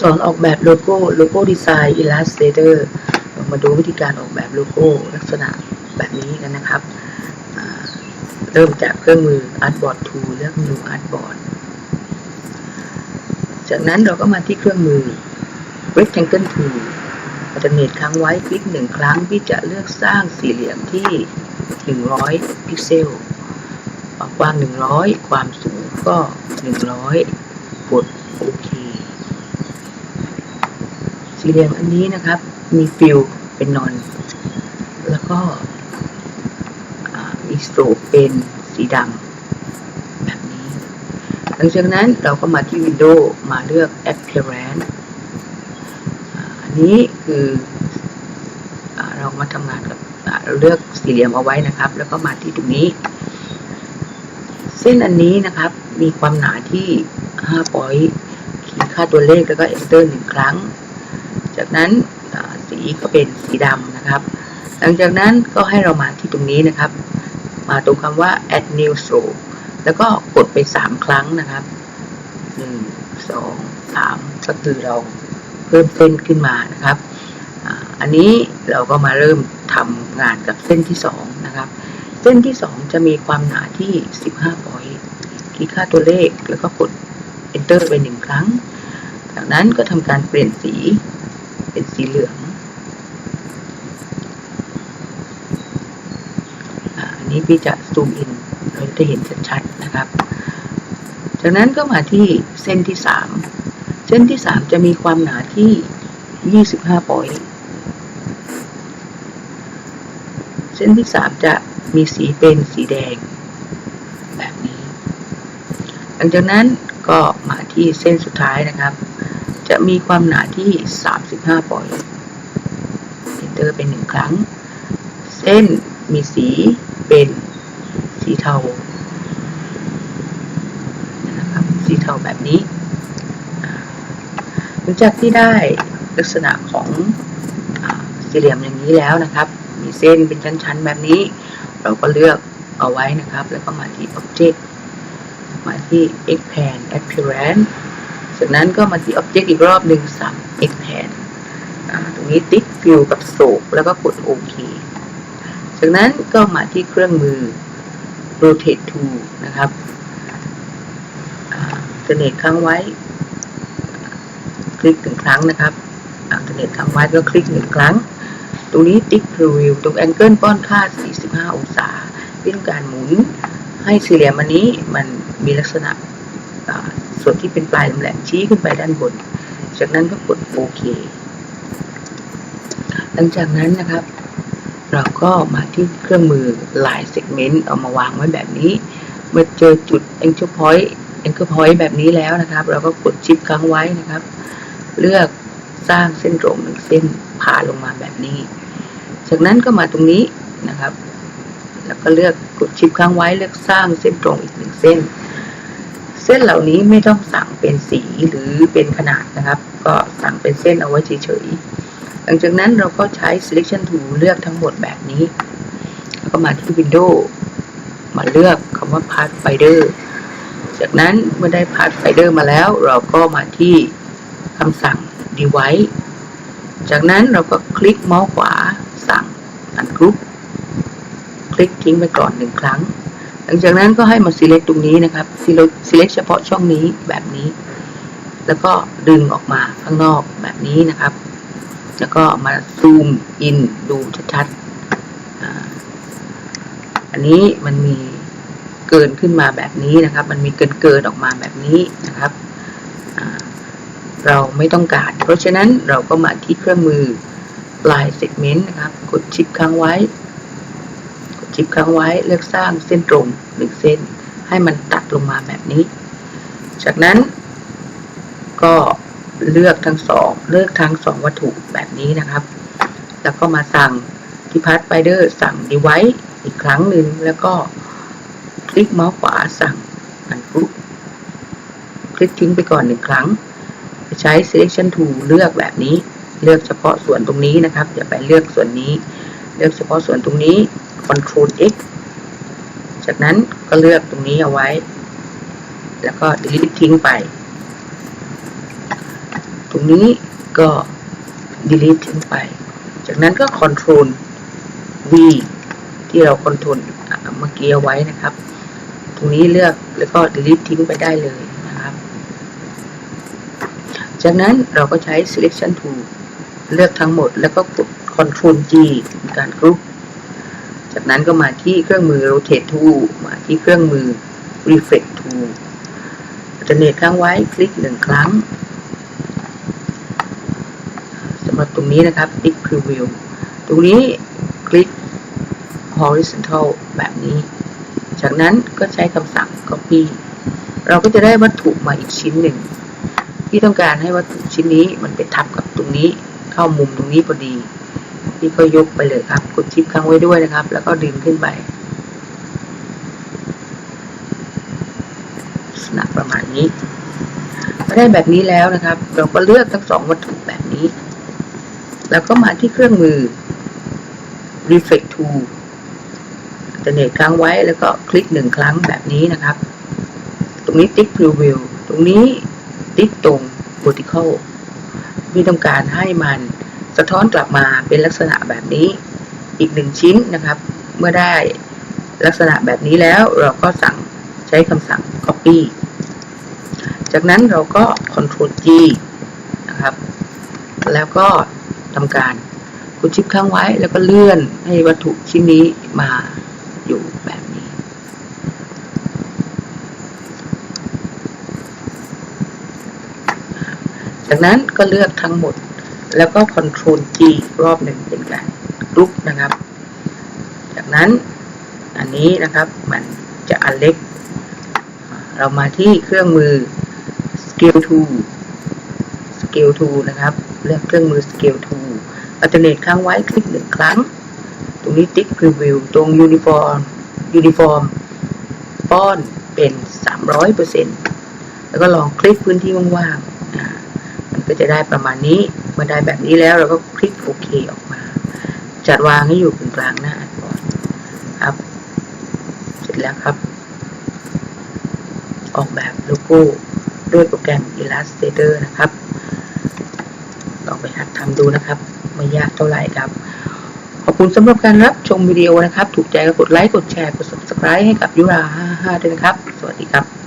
สอนออกแบบโลโก้ โลโก้ดีไซน์ Illustrator เรามาดูวิธีการออกแบบโลโก้ลักษณะแบบนี้กันนะครับ เริ่มจากเครื่องมือ Artboard Tool เลือก New Artboard จากนั้นเราก็มาที่เครื่องมือ Rectangle Tool อัลเทอร์เนทค้างไว้คลิกหนึ่งครั้งที่จะเลือกสร้างสี่เหลี่ยมที่ 100 พิกเซลความกว้าง 100 ความสูงก็ 100 กดโอเค เหลี่ยมอันนี้นะครับ มีฟิลเป็นนอน แล้วก็มีสโตรกเป็นสีดำแบบนี้ หลังจากนั้นเราก็มาที่ Windows มาเลือก Appearance อันนี้คืออเรามาทำงานกับเราเลือกสี่เหลี่ยมเอาไว้นะครับ แล้วก็มาที่ตรงนี้ เส้นอันนี้นะครับมีความหนาที่5 point ขีดค่าตัวเลขแล้วก็ enter หนึ่งครั้ง จากนั้นสีก็เป็นสีดำนะครับ หลังจากนั้นก็ให้เรามาที่ตรงนี้นะครับ มาตรงคำว่า add new stroke แล้วก็กดไป 3 ครั้งนะครับ 1 2 3 ก็คือเราเพิ่มเส้นขึ้นมานะครับ อันนี้เราก็มาเริ่มทำงานกับเส้นที่ 2 นะครับ เส้นที่ 2 จะมีความหนาที่ 15 point คลิกค่าตัวเลขแล้วก็กด enter ไป1ครั้ง จากนั้นก็ทำการเปลี่ยนสี เป็นสีเหลืองอันนี้พี่จะซูมอินเราจะเห็นชัดๆนะครับ จากนั้นก็มาที่เส้นที่ 3 เส้นที่ 3 จะมีความหนาที่ 25 ปอยเส้นที่ 3 จะมีสีเป็นสีแดง แบบนี้ หลังจากนั้นก็มาที่เส้นสุดท้ายนะครับ จะมีความหนาที่ 35 ปอยต์ enter เป็นหนึ่งครั้ง เส้นมีสีเป็นสีเทานะครับสีเทาแบบนี้หลังจากที่ได้ลักษณะของอสี่เหลี่ยมอย่างนี้แล้วนะครับ มีเส้นเป็นชั้นๆ แบบนี้ เราก็เลือกเอาไว้นะครับ แล้วก็มาที่ Object มาที่ Expand Appearance จากนั้นก็มาที่ Object อีกรอบหนึ่งสับ Expand ตรงนี้ติ๊กฟิลกับโศกแล้วก็กดโอเค จากนั้นก็มาที่เครื่องมือ rotate tool นะครับอ่าอินเทอร์เน็ตค้างไว้ คลิกหนึ่งครั้งนะครับอ่าอินเทอร์เน็ตค้างไว้ก็คลิกหนึ่งครั้ง ตรงนี้ติ๊ก preview ตรงแองเกิลป้อนค่า 45 องศา เป็นการหมุนให้สี่เหลี่ยมอันนี้มันมีลักษณะ ส่วนที่เป็นปลายแหลมชี้ขึ้นไปด้านบน จากนั้นก็กดโอเค หลังจากนั้นนะครับ เราก็มาที่เครื่องมือลายเซกเมนต์เอามาวางไว้แบบนี้ เมื่อเจอจุด anchor point anchor point แบบนี้แล้วนะครับ เราก็กดชิปค้างไว้นะครับ เลือกสร้างเส้นตรงหนึ่งเส้นผ่าลงมาแบบนี้ จากนั้นก็มาตรงนี้นะครับ แล้วก็เลือกกดชิปค้างไว้เลือกสร้างเส้นตรงอีกหนึ่งเส้น เส้นเหล่านี้ไม่ต้องสั่งเป็นสีหรือเป็นขนาดนะครับ ก็สั่งเป็นเส้นเอาไว้เฉยๆ หลังจากนั้นเราก็ใช้ selection tool เลือกทั้งหมดแบบนี้ แล้วก็มาที่ Windows มาเลือกคำว่า Pathfinder จากนั้นเมื่อได้ Pathfinder มาแล้ว เราก็มาที่คำสั่ง Device จากนั้นเราก็คลิกเมาส์ขวาสั่ง Ungroup คลิกทิ้งไปก่อนหนึ่งครั้ง หลังจากนั้นก็ให้มา select ตรงนี้นะครับ select select เฉพาะช่องนี้แบบนี้ แล้วก็ดึงออกมาข้างนอกแบบนี้นะครับ แล้วก็มาซูมอินดูชัดๆอันนี้มันมีเกินขึ้นมาแบบนี้นะครับ มันมีเกินเกินๆออกมาแบบนี้นะครับ เราไม่ต้องการ เพราะฉะนั้นเราก็มาที่เครื่องมือลายเซกเมนต์นะครับ กดชิปค้างไว้ ลิปค้างไว้เลือกสร้างเส้นตรงหนึ่งเส้น ให้มันตัดลงมาแบบนี้ จากนั้นก็เลือกทั้งสองเลือกทั้งสองวัตถุแบบนี้นะครับ แล้วก็มาสั่งที่พาร์ทไฟเดอร์สั่งดีไว้อีกครั้งหนึ่งแล้วก็คลิกเมาส์ขวาสั่งอันปุ๊บคลิกทิ้งไปก่อนหนึ่งครั้ง ใช้ selection tool เลือกแบบนี้ เลือกเฉพาะส่วนตรงนี้นะครับ อย่าไปเลือกส่วนนี้ เลือกเฉพาะส่วนตรงนี้ control x จากนั้นก็เลือกตรงนี้เอาไว้ แล้วก็ delete ทิ้งไป ตรงนี้ก็ delete ทิ้งไป จากนั้นก็ control V ที่เรา control เมื่อกี้เอาไว้นะครับ ตรงนี้เลือกแล้วก็ delete ทิ้งไปได้เลยนะครับ จากนั้นเราก็ใช้ selection tool เลือกทั้งหมดแล้วก็กด Ctrl G การกรุ๊ปจากนั้นก็มาที่เครื่องมือ rotate tool มาที่เครื่องมือ reflect tool จะเนตค้างไว้คลิกหนึ่งครั้งสำหรับตรงนี้นะครับ Big Preview ตรงนี้คลิก horizontal แบบนี้ จากนั้นก็ใช้คำสั่ง copy เราก็จะได้วัตถุมาอีกชิ้นหนึ่ง ที่ต้องการให้วัตถุชิ้นนี้มันไปทับกับตรงนี้ เข้ามุมตรงนี้พอดี พี่ก็ยกไปเลยครับ กดชิปค้างไว้ด้วยนะครับ แล้วก็ดึงขึ้นไปลักษณะประมาณนี้พอได้แบบนี้แล้วนะครับ เราก็เลือกทั้งสองวัตถุแบบนี้ แล้วก็มาที่เครื่องมือ reflect tool จะเนตค้างไว้แล้วก็คลิกหนึ่งครั้งแบบนี้นะครับ ตรงนี้ติ๊ก preview ตรงนี้ติ๊กตรง vertical พี่ต้องการให้มัน สะท้อนกลับมาเป็นลักษณะแบบนี้อีกหนึ่งชิ้นนะครับ เมื่อได้ลักษณะแบบนี้แล้วเราก็สั่งใช้คำสั่ง copy จากนั้นเราก็ Ctrl G นะครับ แล้วก็ทำการกดชิปค้างไว้แล้วก็เลื่อนให้วัตถุชิ้นนี้มาอยู่แบบนี้ จากนั้นก็เลือกทั้งหมด แล้วก็ Ctrl G รอบหนึ่งเป็นการกรุ๊ปนะครับ จากนั้นอันนี้นะครับมันจะอันเล็ก เรามาที่เครื่องมือ Scale Tool Scale Tool นะครับ เลือกเครื่องมือ Scale Tool อัลเทอร์เนทค้างไว้คลิกหนึ่งครั้ง ตรงนี้ติ๊ก Preview ตรง Uniform Uniform ป้อนเป็น 300%แล้วก็ลองคลิกพื้นที่ว่างๆมันก็จะได้ประมาณนี้ มื่อได้แบบนี้แล้วเราก็คลิกโอเคออกมา จัดวางให้อยู่ตรงกลางหน้าอัดก่อนครับ เสร็จแล้วครับ ออกแบบโลโก้ด้วยโปรแกรม Illustrator นะครับลองไปหัดทำดูนะครับ ไม่ยากเท่าไหร่ครับขอบคุณสำหรับการรับชมวิดีโอนะครับ ถูกใจก็กดไลค์ กดแชร์ กด subscribe ให้กับยุรา55ด้วยนะครับ สวัสดีครับ